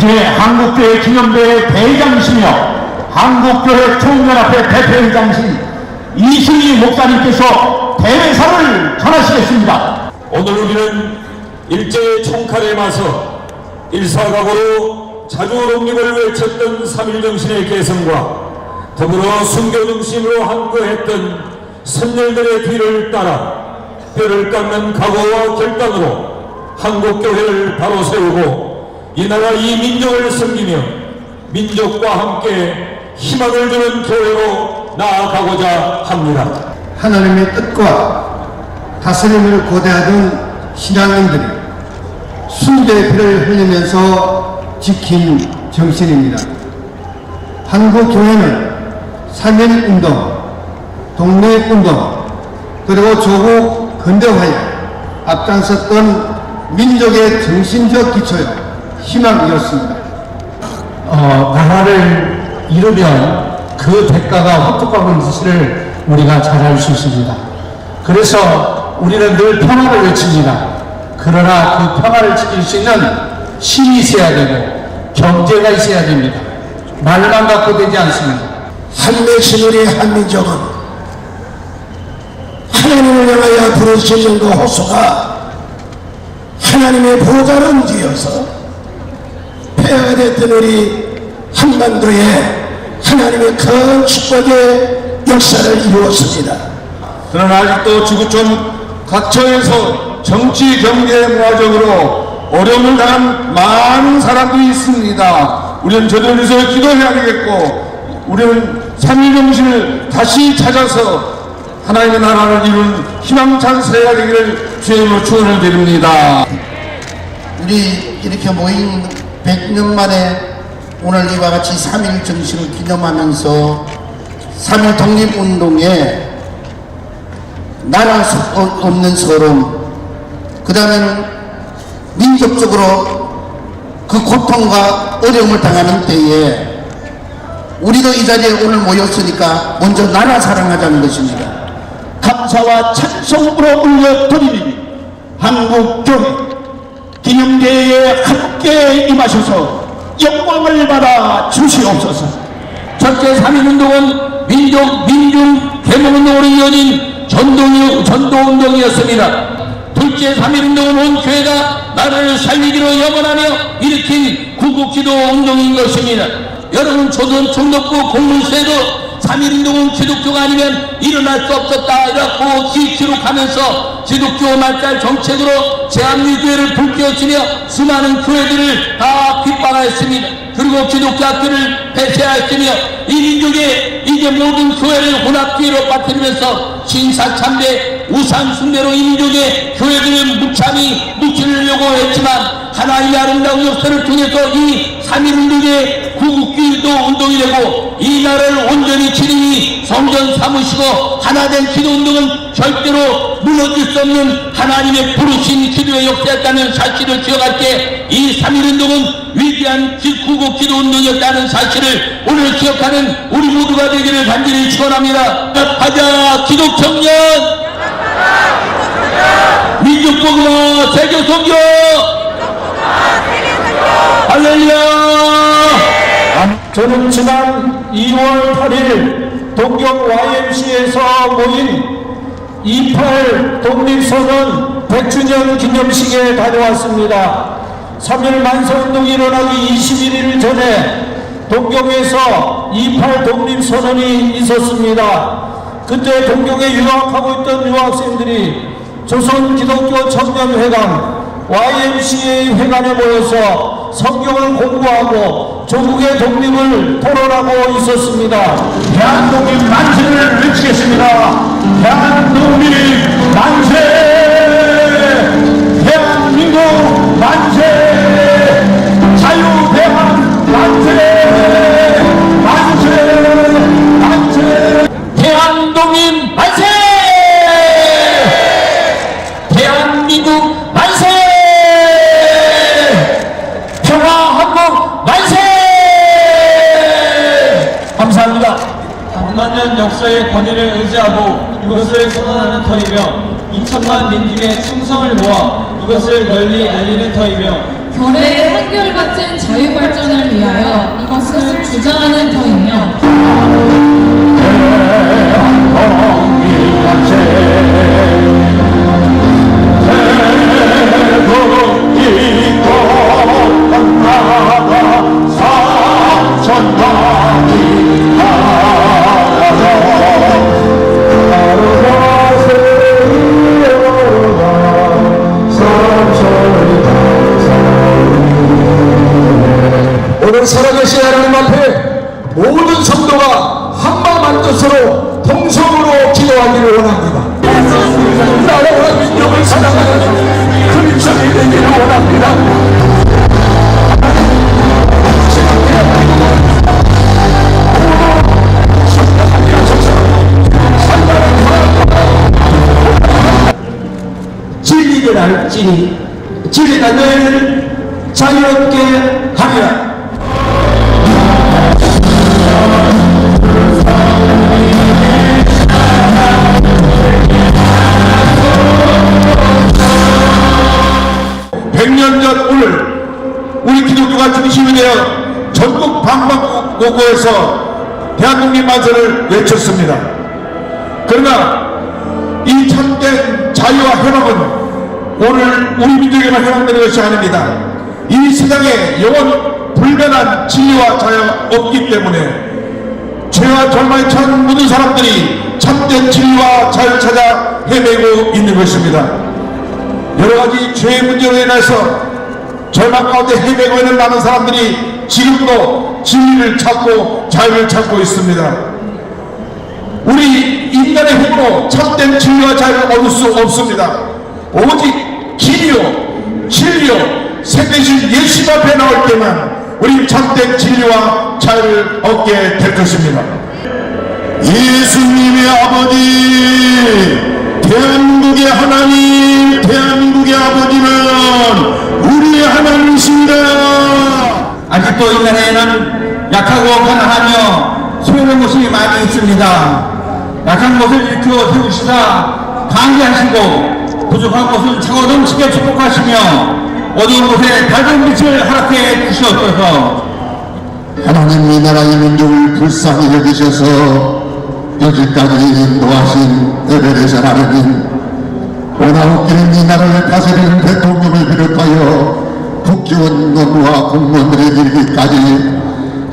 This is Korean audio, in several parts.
이제 한국교회 기념대회 대장이시며 한국교회 총연합회 대표회장이신 이승희 목사님께서 대회사를 전하시겠습니다. 오늘 우리는 일제의 총칼에 맞서 일사각오로 자주 독립을 외쳤던 삼일정신의 개성과 더불어 순교중심으로 항거했던 선열들의 뒤를 따라 뼈를 깎는 각오와 결단으로 한국교회를 바로 세우고 이 나라 이 민족을 섬기며 민족과 함께 희망을 주는 교회로 나아가고자 합니다. 하나님의 뜻과 다스림을 고대하던 신앙인들이 순대의 피를 흘리면서 지킨 정신입니다. 한국 교회는 3.1운동, 독립운동, 그리고 조국 근대화에 앞장섰던 민족의 정신적 기초요, 희망이었습니다. 어, 나라를 이루면 그 대가가 혹독한 것을 우리가 잘 알 수 있습니다. 그래서 우리는 늘 평화를 외칩니다. 그러나 그 평화를 지킬 수 있는 힘이 있어야 되고 경제가 있어야 됩니다. 말만 갖고 되지 않습니다. 한매신우리 한민족은 하나님을 향하여 부르시는 그 호소가 하나님의 보좌를 뒤어서 폐하가 됐던 우리 한반도에 하나님의 큰 축복의 역사를 이루었습니다. 그러나 아직도 지구촌 각처에서 정치, 경제, 문화적으로 어려움을 당한 많은 사람들이 있습니다. 우리는 저들에서 기도해야 되겠고, 우리는 삼위정신을 다시 찾아서 하나님의 나라를 이루는 희망찬 세가 되기를 주님으로 축원을 드립니다. 우리 이렇게 모인 100년 만에 오늘 이와 같이 3일 정신을 기념하면서 3일 독립운동에 나라 수 없는 서름 그 다음에는 민족적으로 그 고통과 어려움을 당하는 때에 우리도 이 자리에 오늘 모였으니까 먼저 나라 사랑하자는 것입니다. 감사와 찬송으로 올려드리니 한국교회 기념대회에 함께 임하셔서 영광을 받아 주시옵소서. 첫째 3.1운동은 민족, 민중, 개몽운동으로 이어진 전동, 전도운동이었습니다. 둘째 3.1운동은 온 교회가 나라를 살리기로 염원하며 일으킨 구국기도 운동인 것입니다. 여러분, 초등, 중독부, 공문서에도 3.1운동은 기독교가 아니면 일어날 수 없었다. 이라고 기록하면서 기독교 말달 정책으로 제한미교회를 불태웠으며 수많은 교회들을 다 빗발하였습니다. 그리고 기독교 학교를 폐쇄하였으며 이 민족의 이제 모든 교회를 혼합교회로 빠뜨리면서 신사참배 우상숭배로 이 민족의 교회들을 무참히 묵히려고 했지만 하나님의 아름다운 역사를 통해서 이 3.1운동의 구국기도 운동이 되고 이 나라를 온전히 지능이 성전 삼으시고 하나된 기도 운동은 절대로 무너질 수 없는 하나님의 부르신 기도의 역사였다는 사실을 기억할 때 이 3.1운동은 위대한 구국 기도 운동이었다는 사실을 오늘 기억하는 우리 모두가 되기를 간절히 축원합니다. 하자 기독 청년! 민족 복음화 세계 선교! 할렐루야 저는 지난 2월 8일 동경 YMC에서 모인 28 독립선언 100주년 기념식에 다녀왔습니다. 3일 만세운동이 일어나기 21일 전에 동경에서 28 독립선언이 있었습니다. 그때 동경에 유학하고 있던 유학생들이 조선 기독교 청년회관 YMCA 회관에 모여서 성경을 공부하고 조국의 독립을 토론하고 있었습니다. 대한독립 만세를 외치겠습니다. 대한독립 만세! 대한민국 만세! 권위를 의지하고 이것을 선언하는 터이며 2천만 민중의 충성을 모아 이것을 널리 알리는 터이며 교회의 한결 민주를 갖춘 자유발전을 위하여 이것을 주장하는 터이며 알지니 진리가 너희를 자유롭게 하리라. 백년전 오늘 우리 기독교가 중심이 되어 전국 방방곡곡에서 대한민국 만세를 외쳤습니다. 그러나 이 참된 자유와 해방은 오늘 우리 민족에만 해방되는 것이 아닙니다. 이 세상에 영원 불변한 진리와 자유가 없기 때문에 죄와 절망에 처한 모든 사람들이 참된 진리와 자유를 찾아 헤매고 있는 것입니다. 여러 가지 죄의 문제로 인해서 절망 가운데 헤매고 있는 많은 사람들이 지금도 진리를 찾고 자유를 찾고 있습니다. 우리 인간의 힘으로 참된 진리와 자유를 얻을 수 없습니다. 오직 길이요, 진리요, 생대신 예수 앞에 나올 때만 우리 참된 진리와 자유를 얻게 될 것입니다. 예수님의 아버지 대한민국의 하나님 대한민국의 아버지는 우리의 하나님이십니다 아직도 이 나라에는 약하고 가난하며 소외된 곳이 많이 있습니다. 약한 곳을 일으켜 세우시다 강개하시고 부족한 곳을 차고 넘치게 축복하시며 어두운 곳에 밝은 빛을 허락해 주시옵소서. 하나님 이 나라의 민족을 불쌍히 여기셔서 여기까지 인도하신 에베레셀 하나님 오나웃기는 이 나라를 다스리는 대통령을 비롯하여 국회의원 노무와 공무원들의 일기까지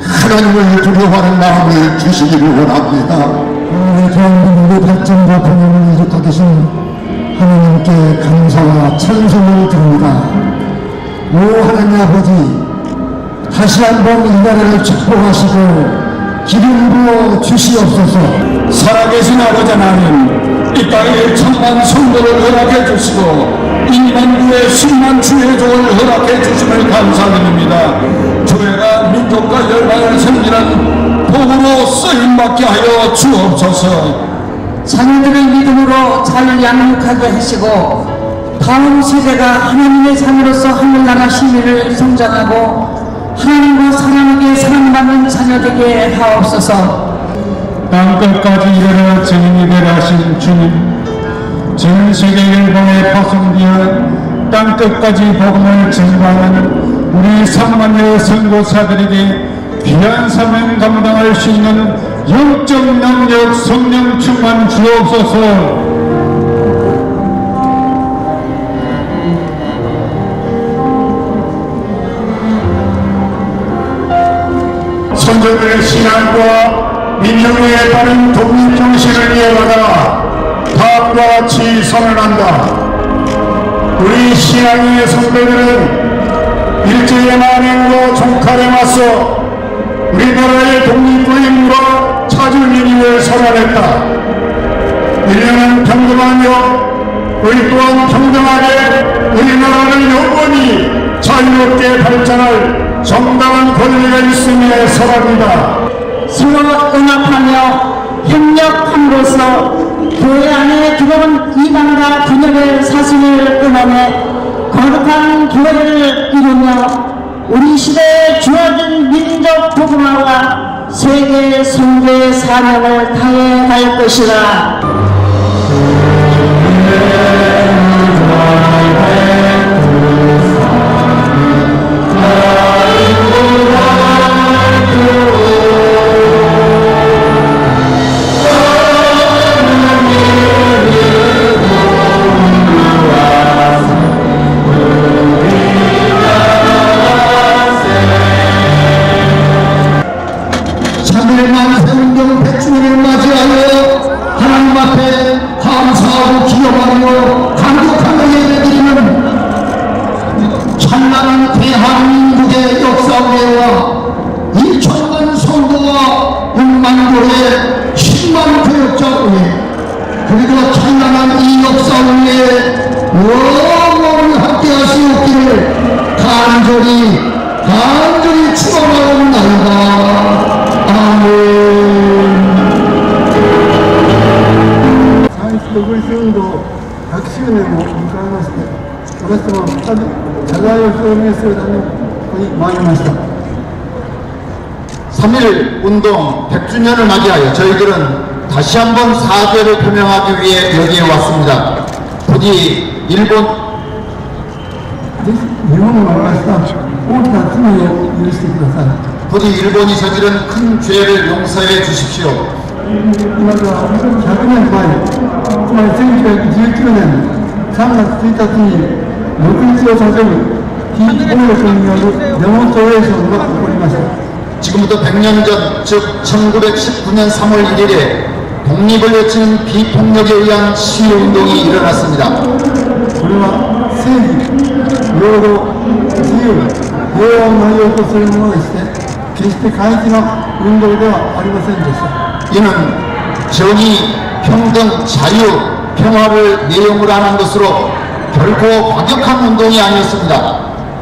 하나님을 두려워하는 마음을 주시기를 원합니다. 대한민국의 발전과 번영을 이룩하 계신 하나님께 감사와 찬송을 드립니다. 오 하나님 아버지 다시 한번 이 나라를 축복하시고 기름 부어 주시옵소서. 살아계신 아버지 하나님 이 땅에 천만 성도를 허락해 주시고 이만구의 십만 주의 종을 허락해 주심을 감사드립니다. 교회가 민족과 열방을 섬기는 복으로 쓰임받게 하여 주옵소서 자녀들을 믿음으로 잘 양육하게 하시고 다음 세대가 하나님의 자녀로서 하늘나라 시민을 성장하고 하나님과 사람에게 사랑받는 자녀 되게 하옵소서. 땅끝까지 이르러 증인이 되라 하신 주님 전 세계 일본에 파송되어 땅끝까지 복음을 증거하는 우리 3만여 선교사들에게 귀한 사명 감당할 수 있는 영적 능력 성령 충만 주옵소서 선조들의 신앙과 민족의 바른 독립정신을 이어가다 다음과 같이 선언한다. 우리 신앙의 선배들은 일제의 만행과 종칼에 맞서 우리나라의 독립과 인물 과 차주민임을 선언했다. 인류는 평등하며 우리 또한 평등하게 우리 나라를 영원히 자유롭게 발전할 정당한 권리가 있음에 설합니다. 서로 응합하며 협력함으로써 교회 안에 들어온 이방과 분열의 사슬을 끊어내 거룩한 교회를 이루며 우리 시대에 주어진 민족 복음화와 세계 선교의 사명을 다해 갈 것이라. 좋아요 표현했을 많이 마시다. 3일 운동 100주년을 맞이하여 저희들은 다시 한번 사죄를 표명하기 위해 여기에 왔습니다. 부디 일본 부디 일본이 저지른 큰 죄를 용서해 주십시오. 작년에 봐요. 정말 생일때 11주년 3월 1일 노크리티오 선생님, 김호호 선생님이 명호조의 선으로 공부하셨습니다. 지금부터 100년 전, 즉 1919년 3월 1일에 독립을 외치는 비폭력에 의한 시위운동이 일어났습니다. 그러나 세기, 요로, 지율, 요양하여 것을는 것이세, 기스트 가이지나 운동과 아리바센데스. 이는 정의, 평등, 자유, 평화를 내용으로 하는 것으로 결코 과격한 운동이 아니었습니다.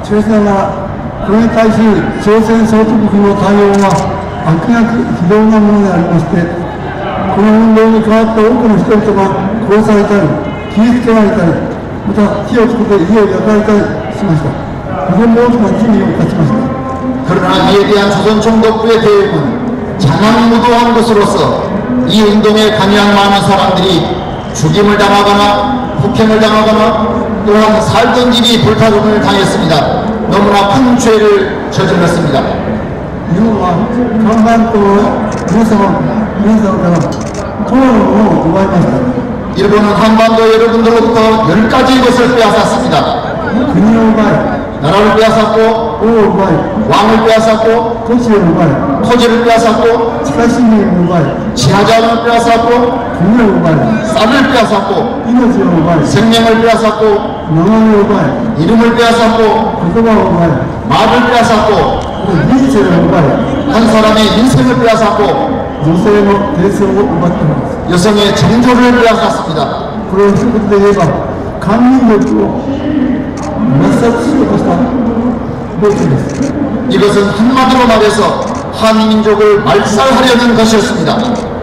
しかしながら、これに対し朝鮮総督府の対応は悪逆非道なものでありまして、この運動に変わった多くの人々が殺されたり、切りつけられたり、また火をつけて家を焼かれたりしました。非常に大きな罪を犯しました。 그러나 이에 대한 조선 총독부의 대응은 장악무도한 것으로서 이 운동에 관여한 많은 사람들이 죽임을 당하거나 폭행을 당하거나 또한 살던 집이 불타rum을 당했습니다. 너무나 큰 죄를 저질렀습니다. 이거는 강간도 무서워, 무서워, 통으로 도발받았습니다. 일본은 한반도 여러분들로부터 열 가지 것을 빼앗았습니다. 나라를 빼앗았고, 왕을 빼앗았고, 토지를 빼앗았고, 지하자원을 빼앗았고, 공의 오발, 쌀을 빼앗았고, 에너지 오발, 생명을 빼앗았고, 영혼의 오발, 이름을 빼앗았고, 그도가 오발, 말을 빼앗았고, 민세의 오발, 한 사람의 인생을 빼앗았고, 요새의 대세로 오갔다. 여성의 창조를 빼앗았습니다. 그런 친구들 해봐. 강민도 이것은 한마디로 말해서 한 민족을 말살하려는 것이었습니다.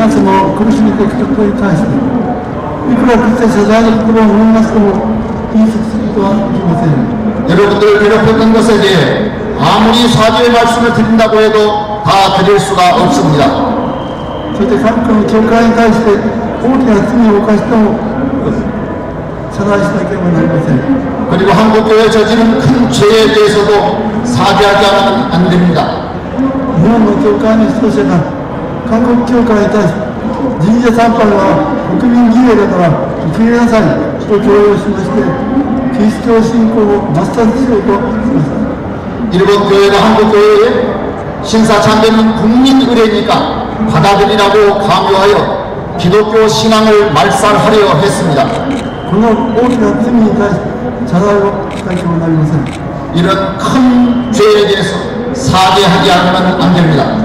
皆様を苦しめてきたことに対していくらかつて謝罪の言葉を言いましても言い過ぎすることはできません 여러분들을 괴롭혔던 것에 대해 아무리 사죄의 말씀을 드린다고 해도 다 드릴 수가 없습니다. そして韓国の教会に対して大きな罪を犯しても謝罪しなければなりません 그리고 한국교회 저지른 큰 죄에 대해서도 사죄하지 않으면 안 됩니다. 日本の教会の指導者が 한국 기업가에 대한 니제 산발과 국민 기회에다가 국민한산 을 교회였습니다. 기스교 신고 마스터 신고 일본 교회가 한국 교회의 신사참배는 국민 의례니까 받아들이라고 강요하여 기독교 신앙을 말살하려 했습니다. 그는 오히려 틈이 잘하고 다시 올라가면서 이런 큰 죄에 대해서 사죄하지 않으면 안 됩니다.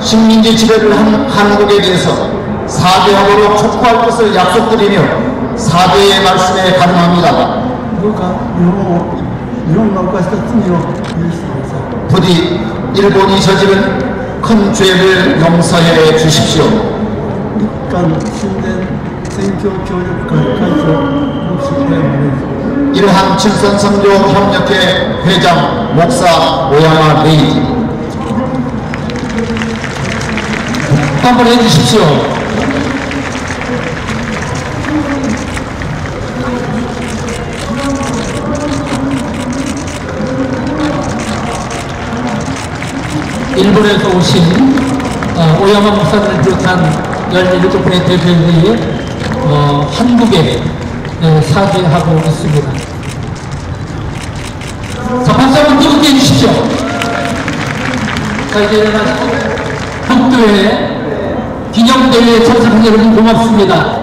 식민지 지배를 한 한국에 대해서 사대함으로 축복할 것을 약속드리며 사대의 말씀에 감사합니다. 부디 일본이 저지른 큰 죄를 용서해 주십시오. 일한 칠선성교 협력회 회장 목사 오야마 레이 지 한번 해주십시오. 일본에서 오신 어, 오야마 목사님을 비롯한 17분의 대표들이 어, 한국에 네, 사죄하고 있습니다. 자, 박수 한번 뜨겁게 해주십시오. 자, 이제 일어나시고 한국교회 기념대회에 참석한 여러분 고맙습니다.